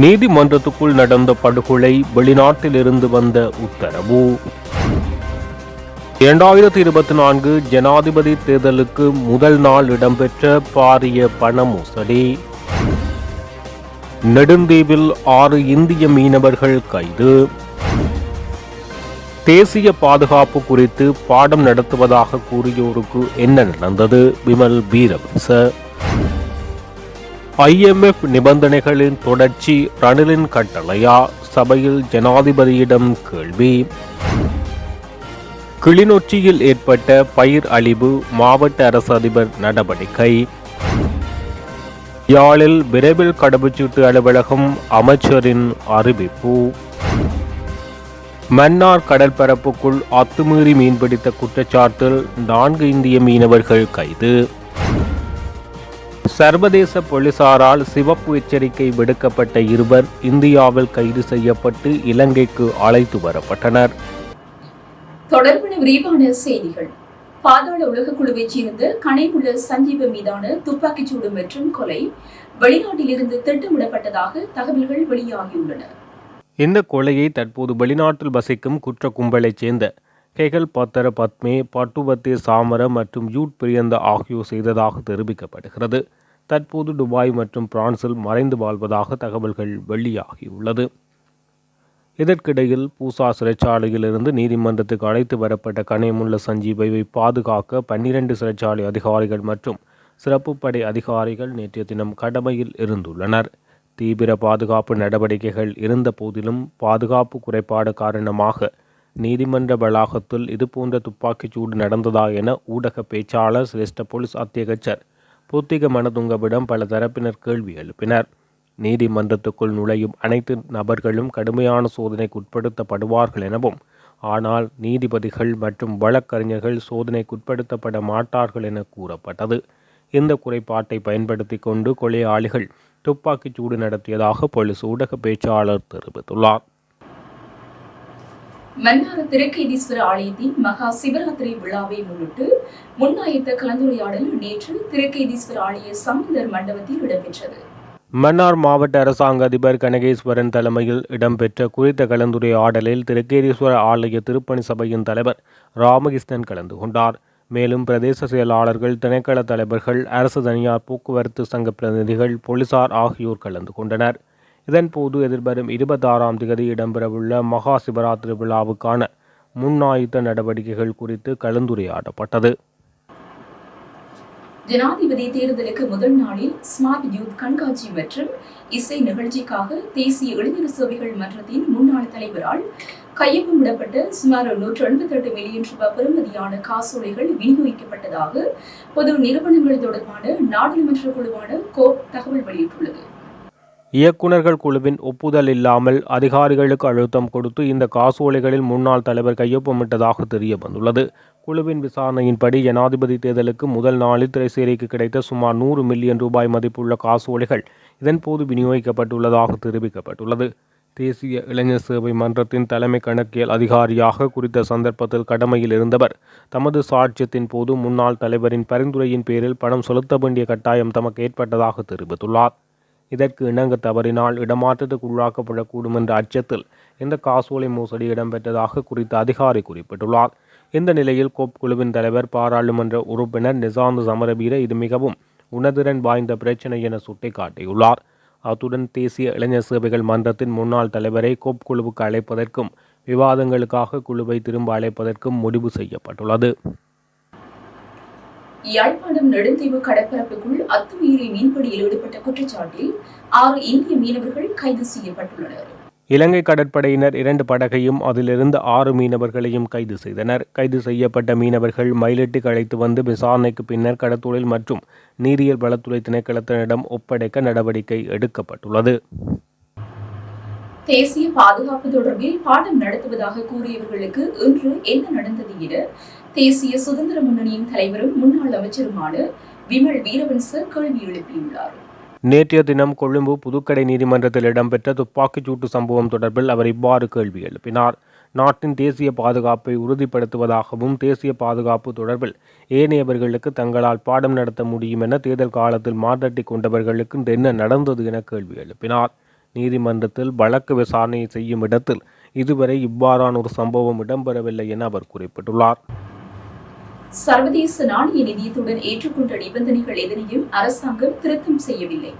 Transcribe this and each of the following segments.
நீதிமன்றத்துக்குள் நடந்த படுகொலை வெளிநாட்டிலிருந்து வந்த உத்தரவு. இரண்டாயிரத்தி இருபத்தி நான்கு ஜனாதிபதி தேர்தலுக்கு முதல் நாள் இடம்பெற்ற பாரிய பண மோசடி நெடுந்தீவில் ஆறு இந்திய மீனவர்கள் கைது. தேசிய பாதுகாப்பு குறித்து பாடம் நடத்துவதாக கூறியோருக்கு என்ன நடந்தது? விமல் வீரவன்ச. ஐஎம்எஃப் நிபந்தனைகளின் தொடர்ச்சி ரணிலின் கட்டளையா? சபையில் ஜனாதிபதியிடம் கேள்வி. கிளிநொச்சியில் ஏற்பட்ட பயிர் அழிவு மாவட்ட அரசு அதிபர் நடவடிக்கை. யாழில் விரைவில் கடவுச்சீட்டு அலுவலகம் அமைச்சரின் அறிவிப்பு. மன்னார் கடற்பரப்புக்குள் அத்துமீறி மீன்பிடித்த குற்றச்சாட்டில் நான்கு இந்திய மீனவர்கள் கைது. சர்வதேச போலீசாரால் சிவப்பு எச்சரிக்கை விடுக்கப்பட்ட இருவர் இந்தியாவில் கைது செய்யப்பட்டு இலங்கைக்கு அழைத்து வரப்பட்டனர். தொடர்பான விரிவான செய்திகள். பாதாள உலக குழுவைச் சேர்ந்த கனைமுள்ள சஞ்சீவ மீதான துப்பாக்கிச்சூடு மற்றும் கொலை வெளிநாட்டிலிருந்து திட்டமிடப்பட்டதாக தகவல்கள் வெளியாகியுள்ளன. இந்த கொலையை தற்போது வெளிநாட்டில் வசிக்கும் குற்ற கும்பலைச் சேர்ந்த கெகல் பத்தர பத்மே பட்டுவத்தே சாமர மற்றும் யூட் பிரியந்த ஆகியோர் செய்ததாக தெரிவிக்கப்படுகிறது. தற்போது துபாய் மற்றும் பிரான்சில் மறைந்து வாழ்வதாக தகவல்கள் வெளியாகியுள்ளது. இதற்கிடையில் பூசா சிறைச்சாலையிலிருந்து நீதிமன்றத்துக்கு அழைத்து வரப்பட்ட கனேமுள்ள சஞ்சீவை பாதுகாக்க பன்னிரண்டு சிறைச்சாலை அதிகாரிகள் மற்றும் சிறப்பு படை அதிகாரிகள் நேற்றைய தினம் கடமையில் இருந்துள்ளனர். தீவிர பாதுகாப்பு நடவடிக்கைகள் இருந்த போதிலும் பாதுகாப்பு குறைபாடு காரணமாக நீதிமன்ற வளாகத்தில் இதுபோன்ற துப்பாக்கிச்சூடு நடந்ததா என ஊடக பேச்சாளர் சிரேஷ்ட போலீஸ் அத்தியகச்சர் பூத்திக மனதுங்கவிடம் பல தரப்பினர் கேள்வி எழுப்பினர். நீதிமன்றத்துக்குள் நுழையும் அனைத்து நபர்களும் கடுமையான சோதனைக்கு உட்படுத்தப்படுவார்கள் எனவும் ஆனால் நீதிபதிகள் மற்றும் வழக்கறிஞர்கள் சோதனைக்குட்படுத்தப்பட மாட்டார்கள் என கூறப்பட்டது. இந்த குறைபாட்டை பயன்படுத்தி கொண்டு கொலையாளிகள் துப்பாக்கிச் சூடு நடத்தியதாக போலீஸ் ஊடக பேச்சாளர் தெரிவித்துள்ளார். மன்னார் திருக்கைதீஸ்வர ஆலயத்தின் மகா சிவராத்திரி விழாவை முன்னிட்டு முன்னாயத்த கலந்துரையாடல் நேற்று திருக்கைதீஸ்வர ஆலய சம்பந்தர் மண்டபத்தில் இடம்பெற்றது. மன்னார் மாவட்ட அரசாங்க அதிபர் கனகேஸ்வரன் தலைமையில் இடம்பெற்ற குறித்த கலந்துரையாடலில் திருக்கேதீஸ்வர ஆலய திருப்பணி சபையின் தலைவர் ராமகிருஷ்ணன் கலந்து கொண்டார். மேலும் பிரதேச செயலாளர்கள் திணைக்கள தலைவர்கள் அரசு தனியார் போக்குவரத்து சங்க பிரதிநிதிகள் போலீசார் ஆகியோர் கலந்து கொண்டனர். இதன்போது எதிர்வரும் இருபத்தாறாம் தேதி இடம்பெறவுள்ள மகா சிவராத்திரி விழாவுக்கான முன்னாயுத்த நடவடிக்கைகள் குறித்து கலந்துரையாடப்பட்டது. ஜனாதிபதி தேர்தலுக்கு முதல் நாளில் ஸ்மார்ட் யூத் கண்காட்சி மற்றும் இசை நிகழ்ச்சிக்காக தேசிய இளைஞர் சேவைகள் மன்றத்தின் முன்னாள் தலைவரால் கையொப்பமிடப்பட்ட சுமார் நூற்று எண்பத்தெட்டு மில்லியன் ரூபாய் பெறுமதியான காசோலைகள் விநியோகிக்கப்பட்டதாக பொது நிறுவனங்கள் தொடர்பான நாடாளுமன்ற குழுவான கோப் தகவல் வெளியிட்டுள்ளது. இயக்குநர்கள் குழுவின் ஒப்புதல் இல்லாமல் அதிகாரிகளுக்கு அழுத்தம் கொடுத்து இந்த காசோலைகளில் முன்னாள் தலைவர் கையொப்பமிட்டதாக தெரிய வந்துள்ளது குழுவின் விசாரணையின்படி ஜனாதிபதி தேர்தலுக்கு முதல் நாளில் திரைசேரிக்கு கிடைத்த சுமார் நூறு மில்லியன் ரூபாய் மதிப்புள்ள காசோலைகள் இதன்போது விநியோகிக்கப்பட்டுள்ளதாக தெரிவிக்கப்பட்டுள்ளது. தேசிய இளைஞர் சேவை மன்றத்தின் தலைமை கணக்கியல் அதிகாரியாக குறித்த சந்தர்ப்பத்தில் கடமையில் இருந்தவர். தமது சாட்சியத்தின் போது முன்னாள் தலைவரின் பரிந்துரையின் பேரில் பணம் செலுத்த வேண்டிய கட்டாயம் தமக்கு ஏற்பட்டதாக தெரிவித்துள்ளார். இதற்கு இணங்க தவறினால் இடமாற்றத்துக்கு உள்ளாக்கப்படக்கூடும் என்ற அச்சத்தில் இந்த காசோலை மோசடி இடம்பெற்றதாக குறித்த அதிகாரி குறிப்பிட்டுள்ளார். இந்த நிலையில் கோப் குழுவின் தலைவர் பாராளுமன்ற உறுப்பினர் நிசாந்து சமரவீர இது மிகவும் உணர்திறன் வாய்ந்த பிரச்சினை என சுட்டிக்காட்டியுள்ளார். அத்துடன் தேசிய இளைஞர் சேவைகள் மன்றத்தின் முன்னாள் தலைவரை கோப் குழுவுக்கு அழைப்பதற்கும் விவாதங்களுக்காக குழுவை திரும்ப அழைப்பதற்கும் முடிவு செய்யப்பட்டுள்ளது. யாழ்ப்பாணம் நெடுந்தீவு கடற்பரப்புக்குள் அத்துமீறி மீன்பிடியில் ஈடுபட்ட குற்றச்சாட்டில் ஆறு இந்திய மீனவர்கள் கைது செய்யப்பட்டுள்ளனர். இலங்கை கடற்படையினர் இரண்டு படகையும் அதிலிருந்து ஆறு மீனவர்களையும் கைது செய்தனர். கைது செய்யப்பட்ட மீனவர்கள் மயிலிட்டுக்கு அழைத்து வந்து விசாரணைக்கு பின்னர் கடத்தொழில் மற்றும் நீரியல் வளத்துறை திணைக்களத்தினரிடம் ஒப்படைக்க நடவடிக்கை எடுக்கப்பட்டுள்ளது. தேசிய பாதுகாப்பு தொடர்பில் பாடம் நடத்துவதாக கூறியவர்களுக்கு இன்று என்ன நடந்தது என தேசிய சுதந்திர முன்னணியின் தலைவரும் முன்னாள் அமைச்சருமான விமல் வீரவன்ச கேள்வி எழுப்பியுள்ளார். நேற்றைய தினம் கொழும்பு புதுக்கடை நீதிமன்றத்தில் இடம்பெற்ற துப்பாக்கிச்சூட்டு சம்பவம் தொடர்பில் அவர் இவ்வாறு கேள்வி எழுப்பினார். நாட்டின் தேசிய பாதுகாப்பை உறுதிப்படுத்துவதாகவும் தேசிய பாதுகாப்பு தொடர்பில் ஏனையவர்களுக்கு தங்களால் பாடம் நடத்த முடியும் என தேர்தல் காலத்தில் மாற்றட்டி கொண்டவர்களுக்கு என்ன நடந்தது என கேள்வி எழுப்பினார். நீதிமன்றத்தில் வழக்கு விசாரணை செய்யும் இடத்தில் இதுவரை இவ்வாறான ஒரு சம்பவம் இடம்பெறவில்லை என அவர் குறிப்பிட்டுள்ளார். சர்வதேச நாணய நிதியத்துடன் ஏற்றுக்கொண்ட நிபந்தனைகள் எதனையும் அரசாங்கம் திருத்தம் செய்யவில்லை.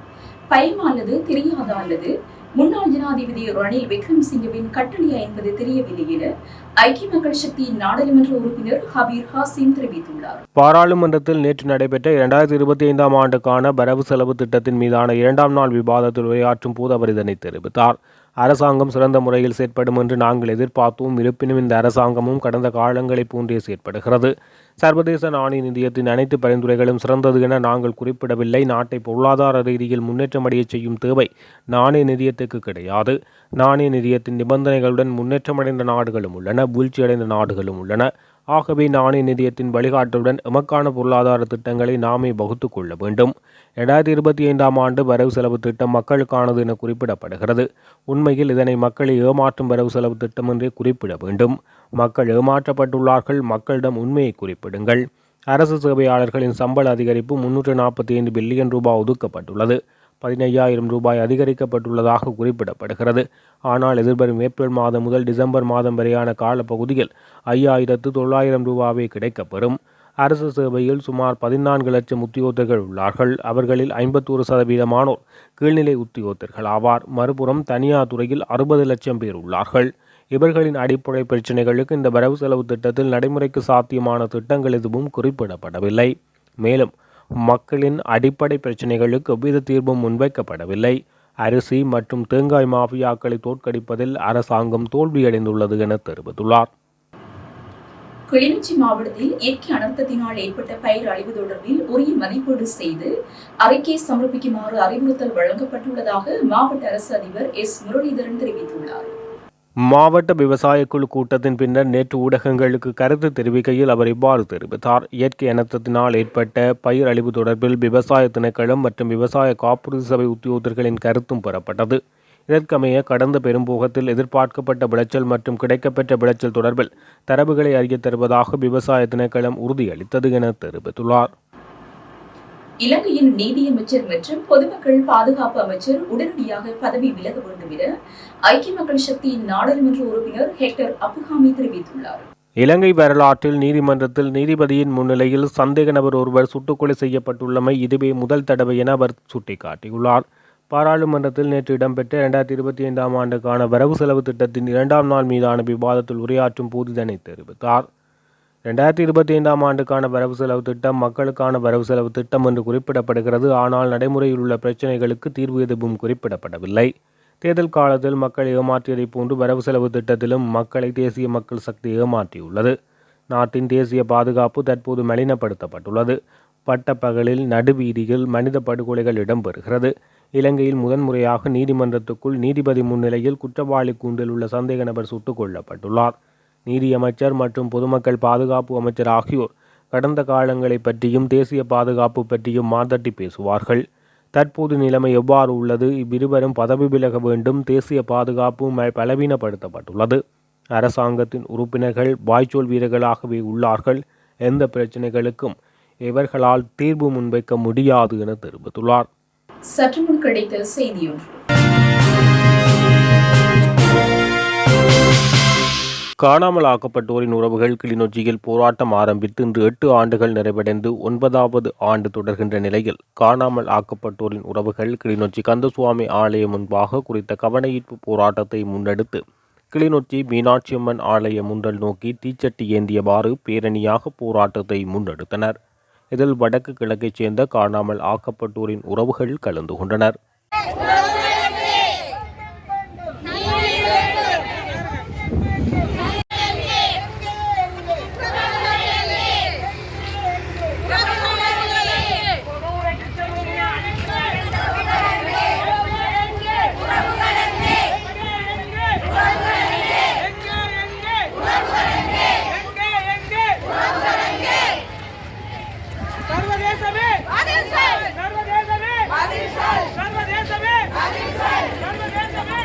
பயமா அல்லது தெரியாதா அல்லது முன்னாள் ஜனாதிபதி ரணில் விக்ரம்சிங்கவின் கட்டளையா என்பது தெரியவில்லை என ஐக்கிய மக்கள் சக்தியின் நாடாளுமன்ற உறுப்பினர் ஹபீர் ஹாசிம் தெரிவித்துள்ளார். பாராளுமன்றத்தில் நேற்று நடைபெற்ற இரண்டாயிரத்தி இருபத்தி ஐந்தாம் ஆண்டுக்கான வரவு செலவு திட்டத்தின் மீதான இரண்டாம் நாள் விவாதத்தில் உரையாற்றும் போது அவர் இதனை தெரிவித்தார். அரசாங்கம் சிறந்த முறையில் செயற்படும் என்று நாங்கள் எதிர்பார்த்தோம். இருப்பினும் இந்த அரசாங்கமும் கடந்த காலங்களைப் போன்றே செயற்படுகிறது. சர்வதேச நாணய நிதியத்தின் அனைத்து பரிந்துரைகளும் சிறந்தது என நாங்கள் குறிப்பிடவில்லை. நாட்டை பொருளாதார ரீதியில் முன்னேற்றமடையச் செய்யும் தேவை நாணய நிதியத்துக்கு கிடையாது. நாணய நிதியத்தின் நிபந்தனைகளுடன் முன்னேற்றமடைந்த நாடுகளும் உள்ளன வீழ்ச்சியடைந்த நாடுகளும் உள்ளன. ஆகவே நாணய நிதியத்தின் வழிகாட்டுடன் எமக்கான பொருளாதார திட்டங்களை நாமே வகுத்து கொள்ள வேண்டும். இரண்டாயிரத்தி இருபத்தி ஐந்தாம் ஆண்டு வரவு செலவு திட்டம் மக்களுக்கானது என குறிப்பிடப்படுகிறது. உண்மையில் இதனை மக்களை ஏமாற்றும் வரவு செலவு திட்டம் என்றே குறிப்பிட வேண்டும். மக்கள் ஏமாற்றப்பட்டுள்ளார்கள். மக்களிடம் உண்மையை குறிப்பிடுங்கள். அரசு சேவையாளர்களின் சம்பள அதிகரிப்பு முன்னூற்று நாற்பத்தி ஐந்து பில்லியன் ரூபாய் ஒதுக்கப்பட்டுள்ளது. பதினையாயிரம் ரூபாய் அதிகரிக்கப்பட்டுள்ளதாக குறிப்பிடப்படுகிறது. ஆனால் எதிர்வரும் ஏப்ரல் மாதம் முதல் டிசம்பர் மாதம் வரையான காலப்பகுதியில் ஐயாயிரத்து தொள்ளாயிரம் ரூபாவே கிடைக்கப்பெறும். அரசு சேவையில் சுமார் பதினான்கு லட்சம் உத்தியோகர்கள் உள்ளார்கள். அவர்களில் ஐம்பத்தோரு சதவீதமானோர் கீழ்நிலை உத்தியோகர்கள் ஆவார். மறுபுறம் தனியார் துறையில் அறுபது லட்சம் பேர் உள்ளார்கள். இவர்களின் அடிப்படை பிரச்சினைகளுக்கு இந்த வரவு செலவு திட்டத்தில் நடைமுறைக்கு சாத்தியமான திட்டங்கள் எதுவும் குறிப்பிடப்படவில்லை. மேலும் மக்களின் அடிப்படை பிரச்சினைகளுக்கு எவ்வித தீர்வும் முன்வைக்கப்படவில்லை. அரிசி மற்றும் தேங்காய் மாஃபியாக்களை தோற்கடிப்பதில் அரசாங்கம் தோல்வியடைந்துள்ளது என தெரிவித்துள்ளார். கிளிநொச்சி மாவட்டத்தில் இயற்கை அனர்த்தத்தினால் ஏற்பட்ட பயிர் அழிவு தொடர்பில் உரிய மதிப்பீடு செய்து அறிக்கை சமர்ப்பிக்குமாறு அறிவுறுத்தல் வழங்கப்பட்டுள்ளதாக மாவட்ட அரசு அதிபர் எஸ். முரளிதரன் தெரிவித்துள்ளார். மாவட்ட விவசாய குழு கூட்டத்தின் பின்னர் நேற்று ஊடகங்களுக்கு கருத்து தெரிவிக்கையில் அவர் இவ்வாறு தெரிவித்தார். இயற்கை இனத்தினால் ஏற்பட்ட பயிர் அழிவு தொடர்பில் விவசாய திணைக்களம் மற்றும் விவசாய காப்புறுதி சபை உத்தியோகர்களின் கருத்தும் பெறப்பட்டது. இதற்கமைய கடந்த பெரும்போகத்தில் எதிர்பார்க்கப்பட்ட விளைச்சல் மற்றும் கிடைக்கப்பெற்ற விளைச்சல் தொடர்பில் தரவுகளை அறிய தருவதாக விவசாய திணைக்களம் உறுதியளித்தது என தெரிவித்துள்ளார். இலங்கையின் நீதியமைச்சர் மற்றும் பொதுமக்கள் பாதுகாப்பு அமைச்சர் உடனடியாக பதவி விலக வேண்டும் என ஐக்கிய மக்கள் சக்தியின் நாடாளுமன்ற உறுப்பினர் ஹெக்டர் அப்புகாமி தெரிவித்துள்ளார். இலங்கை வரலாற்றில் நீதிமன்றத்தில் நீதிபதியின் முன்னிலையில் சந்தேக நபர் ஒருவர் சுட்டுக்கொலை செய்யப்பட்டுள்ளமை இதுவே முதல் தடவை என அவர் சுட்டிக்காட்டியுள்ளார். பாராளுமன்றத்தில் நேற்று இடம்பெற்ற இரண்டாயிரத்தி இருபத்தி ஐந்தாம் ஆண்டுக்கான வரவு செலவு திட்டத்தின் இரண்டாம் நாள் மீதான விவாதத்தில் உரையாற்றும் போது இதனை தெரிவித்தார். ரெண்டாயிரத்தி இருபத்தி ஐந்தாம் ஆண்டுக்கான வரவு செலவு திட்டம் மக்களுக்கான வரவு செலவு திட்டம் என்று குறிப்பிடப்படுகிறது. ஆனால் நடைமுறையில் உள்ள பிரச்சினைகளுக்கு தீர்வு எதுவும் குறிப்பிடப்படவில்லை. தேர்தல் காலத்தில் மக்கள் ஏமாற்றியதைப் போன்று வரவு செலவு திட்டத்திலும் மக்களை தேசிய மக்கள் சக்தி ஏமாற்றியுள்ளது. நாட்டின் தேசிய பாதுகாப்பு தற்போது மலினப்படுத்தப்பட்டுள்ளது. பட்டப்பகலில் நடுவீதியில் மனித படுகொலைகள் இடம்பெறுகிறது. இலங்கையில் முதன்முறையாக நீதிமன்றத்துக்குள் நீதிபதி முன்னிலையில் குற்றவாளி கூண்டில் உள்ள சந்தேக நபர் சுட்டுக் கொல்லப்பட்டுள்ளார். நீதியமைச்சர் மற்றும் பொதுமக்கள் பாதுகாப்பு அமைச்சர் ஆகியோர் கடந்த காலங்களை பற்றியும் தேசிய பாதுகாப்பு பற்றியும் மாதட்டி பேசுவார்கள். தற்போது நிலைமை எவ்வாறு உள்ளது? இவ்விருவரும் பதவி விலக வேண்டும். தேசிய பாதுகாப்பு ம- பலவீனப்படுத்தப்பட்டுள்ளது. அரசாங்கத்தின் உறுப்பினர்கள் வாய்ச்சொல் வீரர்களாகவே உள்ளார்கள். எந்த பிரச்சனைகளுக்கும் இவர்களால் தீர்வு முன்வைக்க முடியாது என தெரிவித்துள்ளார். சற்று முன் கிடைத்த செய்தியொன்று. காணாமல் ஆக்கப்பட்டோரின் உறவுகள் கிளிநொச்சியில் போராட்டம் ஆரம்பித்து இன்று எட்டு ஆண்டுகள் நிறைவடைந்து ஒன்பதாவது ஆண்டு தொடர்கின்ற நிலையில் காணாமல் ஆக்கப்பட்டோரின் உறவுகள் கிளிநொச்சி கந்தசுவாமி ஆலயம் முன்பாக குறித்த கவனஈர்ப்பு போராட்டத்தை முன்னெடுத்து கிளிநொச்சி மீனாட்சியம்மன் ஆலய முன்றல் நோக்கி தீச்சட்டி ஏந்தியவாறு பேரணியாக போராட்டத்தை முன்னெடுத்தனர். இதில் வடக்கு கிழக்கைச் சேர்ந்த காணாமல் ஆக்கப்பட்டோரின் உறவுகள் கலந்து கொண்டனர் சர்வதேசமே சர்வதேசமே சர்வதேசமே சர்வதேசமே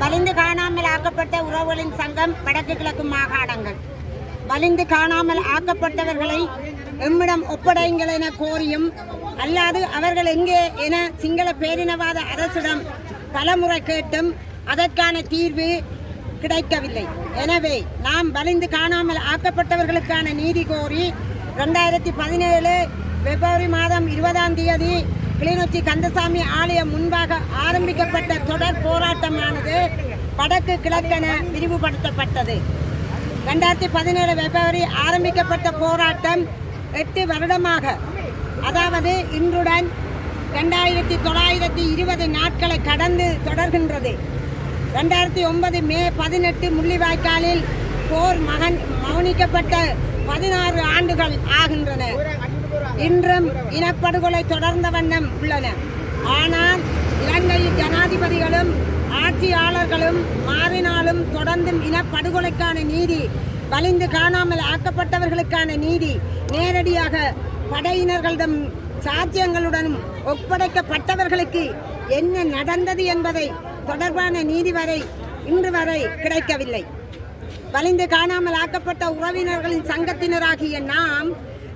வலிந்து காணாமல் ஆக்கப்பட்ட உறவுகளின் சங்கம் வடக்கு கிழக்கு மாகாணங்கள் வலிந்து காணாமல் ஆக்கப்பட்டவர்களை எம்மிடம் ஒப்படைங்கள் என கோரியும் அல்லாது அவர்கள் எங்கே என சிங்கள பேரினவாத அரசிடம் பலமுறை கேட்டும் அதற்கான தீர்வு கிடைக்கவில்லை. எனவே நாம் வலிந்து காணாமல் ஆக்கப்பட்டவர்களுக்கான நீதி கோரி ரெண்டாயிரத்தி பதினேழு பிப்ரவரி மாதம் இருபதாம் தேதி கிளிநொச்சி கந்தசாமி ஆலயம் முன்பாக ஆரம்பிக்கப்பட்ட தொடர் போராட்டமானது வடக்கு கிழக்கென விரிவுபடுத்தப்பட்டது. ரெண்டாயிரத்தி பதினேழு பிப்ரவரி ஆரம்பிக்கப்பட்ட போராட்டம் எட்டு வருடமாக. அதாவது இன்றுடன் ரெண்டாயிரத்தி தொள்ளாயிரத்தி இருபது நாட்களை கடந்து தொடர்கின்றது. ரெண்டாயிரத்தி ஒன்பது மே பதினெட்டு முள்ளிவாய்க்காலில் போர் மகன் மௌனிக்கப்பட்ட பதினாறு ஆண்டுகள் ஆகின்றன. இன்றும் இனப்படுகொலை தொடர்ந்த வண்ணம் உள்ளன. ஆனால் இலங்கையில் ஜனாதிபதிகளும் ஆட்சியாளர்களும் மாறினாலும் தொடர்ந்தும் இனப்படுகொலைக்கான நீதி வலிந்து காணாமல் ஆக்கப்பட்டவர்களுக்கான நீதி நேரடியாக படையினர்களிடம் சாத்தியங்களுடனும் ஒப்படைக்கப்பட்டவர்களுக்கு என்ன நடந்தது என்பதை தொடர்பான நீதி வரை இன்று வரை கிடைக்கவில்லை. வலிந்து காணாமல் ஆக்கப்பட்ட உறவினர்களின் சங்கத்தினராகிய நாம்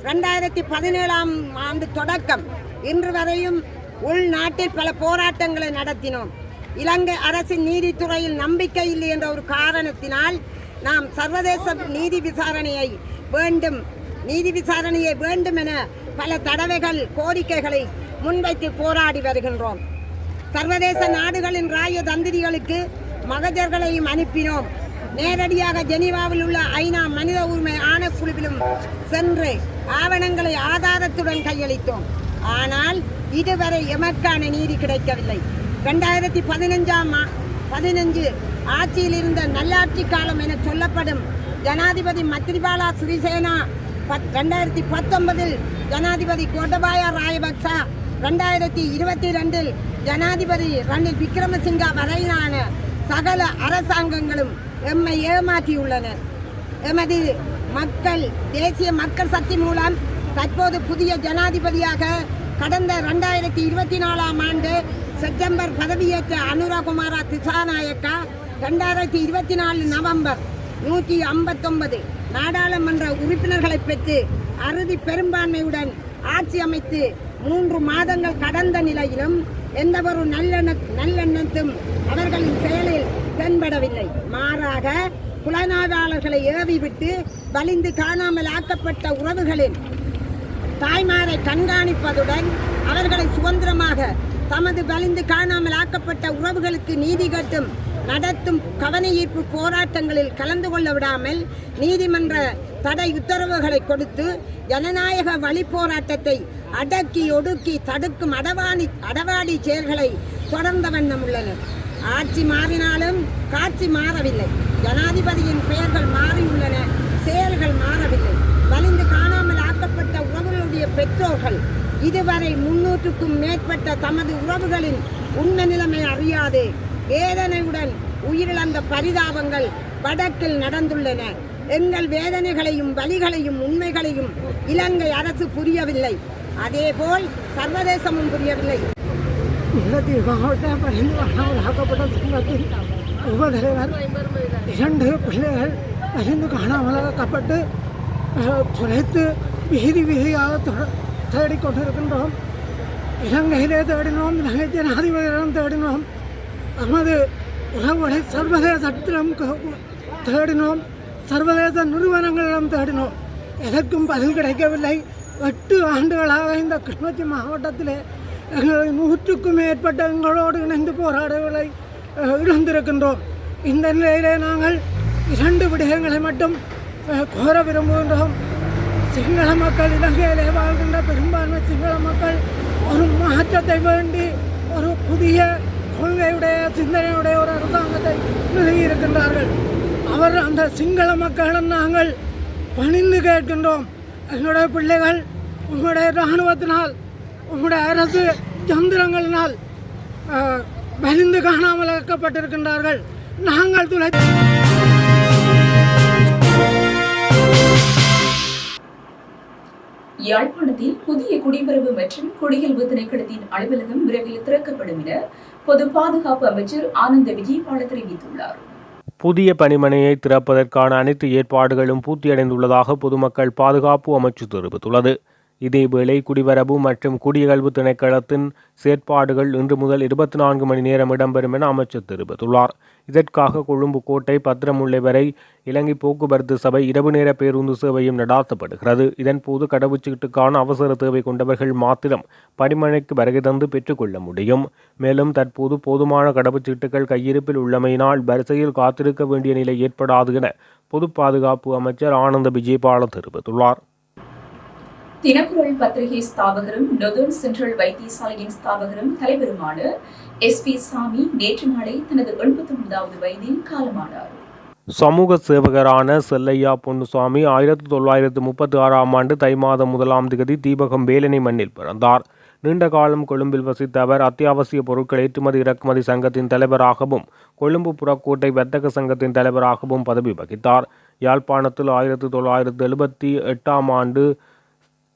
ரெண்டாயிரத்தி பதினேழாம் ஆண்டு தொடக்கம் இன்று வரையும் உள்நாட்டில் பல போராட்டங்களை நடத்தினோம். இலங்கை அரசின் நீதித்துறையில் நம்பிக்கை இல்லை என்ற ஒரு காரணத்தினால் நாம் சர்வதேச நீதி விசாரணையை வேண்டும். நீதி விசாரணையை வேண்டும் என பல தடவைகள் கோரிக்கைகளை முன்வைத்து போராடி வருகின்றோம். சர்வதேச நாடுகளின் ராய தந்திரிகளுக்கு மகஜர்களையும் அனுப்பினோம். நேரடியாக ஜெனீவாவில் உள்ள ஐநா மனித உரிமை ஆணைக்குழுவிலும் சென்று ஆவணங்களை ஆதாரத்துடன் கையளித்தோம். ஆனால் இதுவரை எமக்கான நீதி கிடைக்கவில்லை. ரெண்டாயிரத்தி பதினஞ்சாம் பதினஞ்சு ஆட்சியில் இருந்த நல்லாட்சி காலம் என சொல்லப்படும் ஜனாதிபதி மத்ரிபாலா சிறிசேனா பத் ரெண்டாயிரத்தி பத்தொன்பதில் ஜனாதிபதி கோட்டபாயா ராயபக்சா ரெண்டாயிரத்தி இருபத்தி ரெண்டில் ஜனாதிபதி ரணில் விக்ரமசிங்கா வரையிலான சகல அரசாங்கங்களும் எம்மை ஏமாற்றியுள்ளனர். எமது மக்கள் தேசிய மக்கள் சக்தி மூலம் தற்போது புதிய ஜனாதிபதியாக கடந்த ரெண்டாயிரத்தி இருபத்தி நாலாம் ஆண்டு செப்டம்பர் பதவியேற்ற அனுராகுமாரா திசாநாயக்கா ரெண்டாயிரத்தி இருபத்தி நாலு நவம்பர் நூற்றி ஐம்பத்தொன்பது நாடாளுமன்ற உறுப்பினர்களை பெற்று அறுதி பெரும்பான்மையுடன் ஆட்சி அமைத்து மூன்று மாதங்கள் கடந்த நிலையிலும் எந்தவொரு நல்லெண்ண நல்லெண்ணத்தும் அவர்களின் செயலில் தென்படவில்லை. மாறாக புலனாய்வாளர்களை ஏவிவிட்டு வலிந்து காணாமல் ஆக்கப்பட்ட உறவுகளின் தாய்மாரை கண்காணிப்பதுடன் அவர்களை சுதந்திரமாக தமது வலிந்து காணாமல் ஆக்கப்பட்ட உறவுகளுக்கு நீதி கட்டும் நடத்தும் கவனஈர்ப்பு போராட்டங்களில் கலந்து கொள்ள விடாமல் நீதிமன்ற தடை உத்தரவுகளை கொடுத்து ஜனநாயக வழி போராட்டத்தை அடக்கி ஒடுக்கி தடுக்கும் அடவாணி அடவாடி செயல்களை தொடர்ந்த வண்ணம் உள்ளனர் ஆட்சி மாறினாலும் காட்சி மாறவில்லை. ஜனாதிபதியின் பெயர்கள் மாறியுள்ளன செயல்கள் மாறவில்லை. வலிந்து காணாமல் ஆக்கப்பட்ட உறவுகளுடைய பெற்றோர்கள் இதுவரை முன்னூற்றுக்கும் மேற்பட்ட தமது உறவுகளின் உண்மை நிலைமை அறியாது. வேதனையுடன் உயிரிழந்த பரிதாபங்கள் வடக்கில் நடந்துள்ளன. எங்கள் வேதனைகளையும் வழிகளையும் உண்மைகளையும் இலங்கை அரசு புரியவில்லை. அதேபோல் சர்வதேசமும் புரியவில்லை. இல்லத்தில் மாவட்ட பணிந்து காணாமலாக்கப்பட்ட சங்கத்தின் உபதலைவர் இரண்டு பிள்ளைகள் பரிந்து காணாமலாக்கப்பட்டு அஹ், துளைத்து வீதி வீதியாக தேடிக்கொண்டிருக்கின்றோம். இலங்கையிலே தேடினோம் இலங்கை ஜனாதிபதியிடம் தேடினோம். நமது உறவுகளை சர்வதேசத்திடம் க- தேடினோம். சர்வதேச நிறுவனங்களிடம் தேடினோம். எதற்கும் பதில் கிடைக்கவில்லை. எட்டு ஆண்டுகளாக இந்த கிருஷ்ணகிரி மாவட்டத்திலே எங்களை நூற்றுக்கும் மேற்பட்ட எங்களோடு இணைந்து போராடங்களை இழந்திருக்கின்றோம். இந்த நிலையிலே நாங்கள் இரண்டு விடயங்களை மட்டும் கோர விரும்புகின்றோம். சிங்கள மக்கள் இலங்கையிலே வாழ்கின்ற பெரும்பான்மை சிங்கள மக்கள் ஒரு மாற்றத்தை வேண்டி ஒரு புதிய கொள்கையுடைய சிந்தனையுடைய ஒரு அரசாங்கத்தை நிறுவியிருக்கின்றார்கள். அவர் அந்த சிங்கள மக்களிடம் நாங்கள் பணிந்து கேட்கின்றோம். எங்களுடைய பிள்ளைகள் உங்களுடைய இராணுவத்தினால் உங்களுடைய அரசு தந்திரங்களினால் பலிந்து காணாமல் ஆக்கப்பட்டிருக்கின்றார்கள் நாங்கள் துளை யாழ்ப்பாணத்தில் புதிய குடிவரவு மற்றும் குடியல்வு திணைக்களத்தின் அலுவலகம் விரைவில் திறக்கப்படும் என பொது பாதுகாப்பு அமைச்சர் ஆனந்த விஜயபால தெரிவித்துள்ளார். புதிய பணிமனையை திறப்பதற்கான அனைத்து ஏற்பாடுகளும் பூர்த்தியடைந்துள்ளதாக பொதுமக்கள் பாதுகாப்பு அமைச்சு தெரிவித்துள்ளது. இதேவேளை குடிவரவு மற்றும் குடியகல்வு திணைக்களத்தின் செயற்பாடுகள் இன்று முதல் இருபத்தி நான்கு மணி நேரம் இடம்பெறும் என அமைச்சர் தெரிவித்துள்ளார். இதற்காக கொழும்பு கோட்டை பத்திரமுல்லை வரை இலங்கை போக்குவரத்து சபை இரவு நேர பேருந்து சேவையும் நடாத்தப்படுகிறது. இதன்போது கடவுச்சீட்டுக்கான அவசர தேவை கொண்டவர்கள் மாத்திரம் படிமனைக்கு வருகை தந்து பெற்றுக்கொள்ள முடியும். மேலும் தற்போது போதுமான கடவுச்சீட்டுகள் கையிருப்பில் உள்ளமையினால் வரிசையில் காத்திருக்க வேண்டிய நிலை ஏற்படாது என பொது பாதுகாப்பு அமைச்சர் ஆனந்த விஜயபால தெரிவித்துள்ளார். தினக்குரல் பத்திரிகை ஸ்தாபகரும் நொதூன் சென்ட்ரல் வைத்தியசாலையின் ஸ்தாபகரும் தலைவருமான எஸ் பி சாமி நேற்று மாலை தனது எண்பத்தி ஒன்பதாவது வயதில் காலமானார். சமூக சேவகரான செல்லையா பொன்னுசாமி ஆயிரத்தி தொள்ளாயிரத்து முப்பத்தி ஆறாம் ஆண்டு தை மாதம் முதலாம் திகதி தீபகம் வேலனை மண்ணில் பிறந்தார். நீண்ட காலம் கொழும்பில் வசித்த அவர் அத்தியாவசிய பொருட்கள் ஏற்றுமதி இறக்குமதி சங்கத்தின் தலைவராகவும் கொழும்பு புறக்கோட்டை வர்த்தக சங்கத்தின் தலைவராகவும் பதவி வகித்தார். யாழ்ப்பாணத்தில் ஆயிரத்தி தொள்ளாயிரத்து எழுபத்தி எட்டாம் ஆண்டு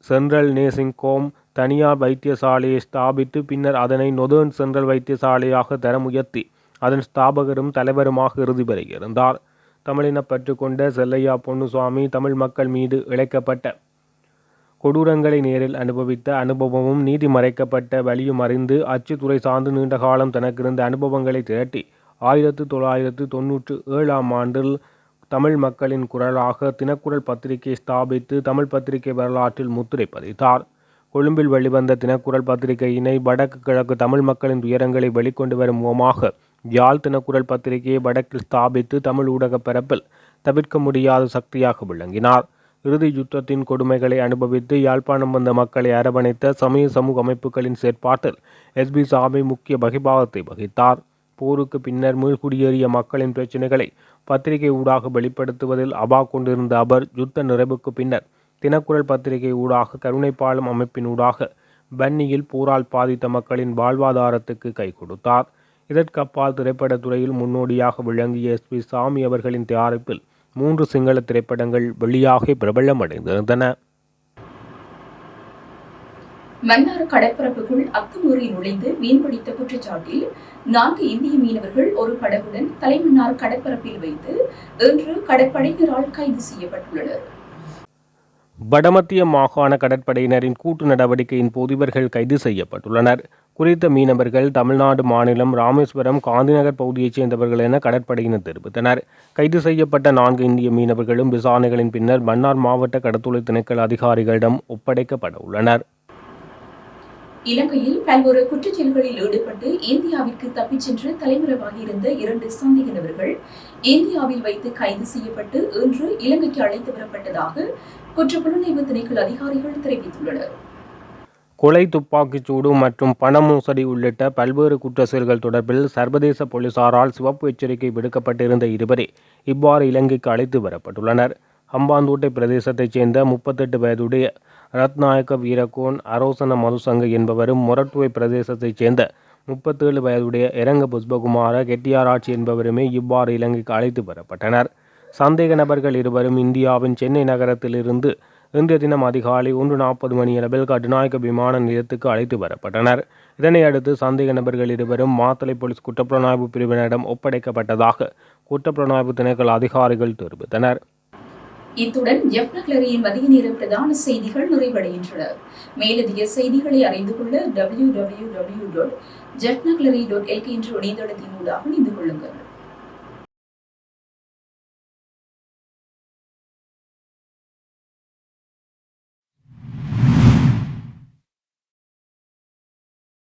சென்ட்ரல் நேசிங் கோம் தனியார் வைத்தியசாலையை ஸ்தாபித்து பின்னர் அதனை நொதர்ன் சென்ட்ரல் வைத்தியசாலையாக தர உயர்த்தி அதன் ஸ்தாபகரும் தலைவருமாக இறுதி பெற இருந்தார். தமிழினப்பற்று பற்றுக்கொண்ட செல்லையா பொன்னுசாமி தமிழ் மக்கள் மீது இழைக்கப்பட்ட கொடூரங்களை நேரில் அனுபவித்த அனுபவமும் நீதி மறைக்கப்பட்ட வழியும் அறிந்து அச்சுத்துறை சார்ந்து நீண்ட காலம் தனக்கிருந்த அனுபவங்களை திரட்டி ஆயிரத்து தொள்ளாயிரத்து தொன்னூற்று ஏழாம் ஆண்டில் தமிழ் மக்களின் குரலாக தினக்குரல் பத்திரிகை ஸ்தாபித்து தமிழ் பத்திரிகை வரலாற்றில் முத்திரை பதித்தார். கொழும்பில் வெளிவந்த தினக்குரல் பத்திரிகையினை வடக்கு கிழக்கு தமிழ் மக்களின் துயரங்களை வெளிக்கொண்டு வரும் முகமாக யாழ் தினக்குரல் பத்திரிகையை வடக்கில் ஸ்தாபித்து தமிழ் ஊடகப் பரப்பில் தவிர்க்க முடியாத சக்தியாக விளங்கினார். இறுதி யுத்தத்தின் கொடுமைகளை அனுபவித்து யாழ்ப்பாணம் வந்த மக்களை அரவணைத்த சமய சமூக அமைப்புகளின் செயற்பாட்டில் எஸ்பி சாமி முக்கிய பகிபாகத்தை வகித்தார். போருக்கு பின்னர் மீள்குடியேறிய மக்களின் பிரச்சினைகளை பத்திரிகை ஊடாக வெளிப்படுத்துவதில் அபா கொண்டிருந்த அவர் யுத்த நிறைவுக்கு பின்னர் தினக்குரல் பத்திரிகை ஊடாக கருணைப்பாலம் அமைப்பின் ஊடாக பன்னியில் போரால் பாதித்த மக்களின் வாழ்வாதாரத்துக்கு கை கொடுத்தார். இதற்கப்பால் திரைப்பட துறையில் முன்னோடியாக விளங்கிய எஸ். பி. சாமி அவர்களின் தயாரிப்பில் மூன்று சிங்கள திரைப்படங்கள் வெளியாகி பிரபலமடைந்திருந்தன. மன்னார் கடற்பரப்புக்குள் அத்துமீறி நுழைந்து மீன்பிடித்த குற்றச்சாட்டில் நான்கு இந்திய மீனவர்கள் ஒரு படகுடன் தலைமன்னார் கடற்பரப்பில் வைத்து இன்று கடற்படையினரால் கைது செய்யப்பட்டுள்ளனர். வடமத்திய மாகாண கடற்படையினரின் கூட்டு நடவடிக்கையின் போது இவர்கள் கைது செய்யப்பட்டுள்ளனர். குறித்த மீனவர்கள் தமிழ்நாடு மாநிலம் ராமேஸ்வரம் காந்திநகர் பகுதியைச் சேர்ந்தவர்கள் என கடற்படையினர் தெரிவித்தனர். கைது செய்யப்பட்ட நான்கு இந்திய மீனவர்களும் விசாரணைகளின் பின்னர் மன்னார் மாவட்ட கடற்தொலை திணைக்கள அதிகாரிகளிடம் ஒப்படைக்கப்பட உள்ளனர். இலங்கையில் பல்வேறு குற்றச்செயல்களில் ஈடுபட்டு இந்தியாவிற்கு தப்பிச் சென்று தலைமறைவாகியிருந்த இரண்டு சந்தேக நபர்கள் இந்தியாவில் வைத்து கைது செய்யப்பட்டு இன்று இலங்கைக்கு அழைத்து வரப்பட்டதாக குற்றப்புலனாய்வு திணைக்கள் அதிகாரிகள் தெரிவித்துள்ளனர். கொலை துப்பாக்கிச்சூடு மற்றும் பண மோசடி உள்ளிட்ட பல்வேறு குற்ற செயல்கள் தொடர்பில் சர்வதேச போலீசாரால் சிவப்பு எச்சரிக்கை விடுக்கப்பட்டிருந்த இருவரே இவ்வாறு இலங்கைக்கு அழைத்து வரப்பட்டுள்ளனர். ஹம்பாந்தோட்டை பிரதேசத்தைச் சேர்ந்த முப்பத்தெட்டு வயதுடைய ரத்நாயக்க வீரகோன் அரோசன மதுசங்க என்பவரும் மொரட்டுவை பிரதேசத்தைச் சேர்ந்த முப்பத்தேழு வயதுடைய இரங்க புஷ்பகுமார கெட்டியாராட்சி என்பவருமே இவ்வாறு இலங்கைக்கு அழைத்து வரப்பட்டனர். சந்தேக நபர்கள் இருவரும் இந்தியாவின் சென்னை நகரத்திலிருந்து இன்றைய தினம் அதிகாலை ஒன்று நாற்பது மணியளவில் கட்டுநாயக்க விமான நிலையத்துக்கு அழைத்து வரப்பட்டனர். இதனை அடுத்து சந்தேக நபர்கள் இருவரும் மாத்தளை போலீஸ் குற்றப்புலனாய்வு பிரிவினரிடம் ஒப்படைக்கப்பட்டதாக குற்றப்புலனாய்வு திணைக்கள அதிகாரிகள் தெரிவித்தனர். இத்துடன் ஜெப்னக்லரியின் மதிய நேர பிரதான செய்திகள் நிறைவடைகின்றன. மேலதிக செய்திகளை அறிந்து கொள்ள டபிள்யூ டபிள்யூ டபிள்யூ டாட் ஜெப்னக்லரி டாட் எல்கே என்ற இணையதளத்தின் ஊடாக இணைந்து கொள்ளுங்கள்.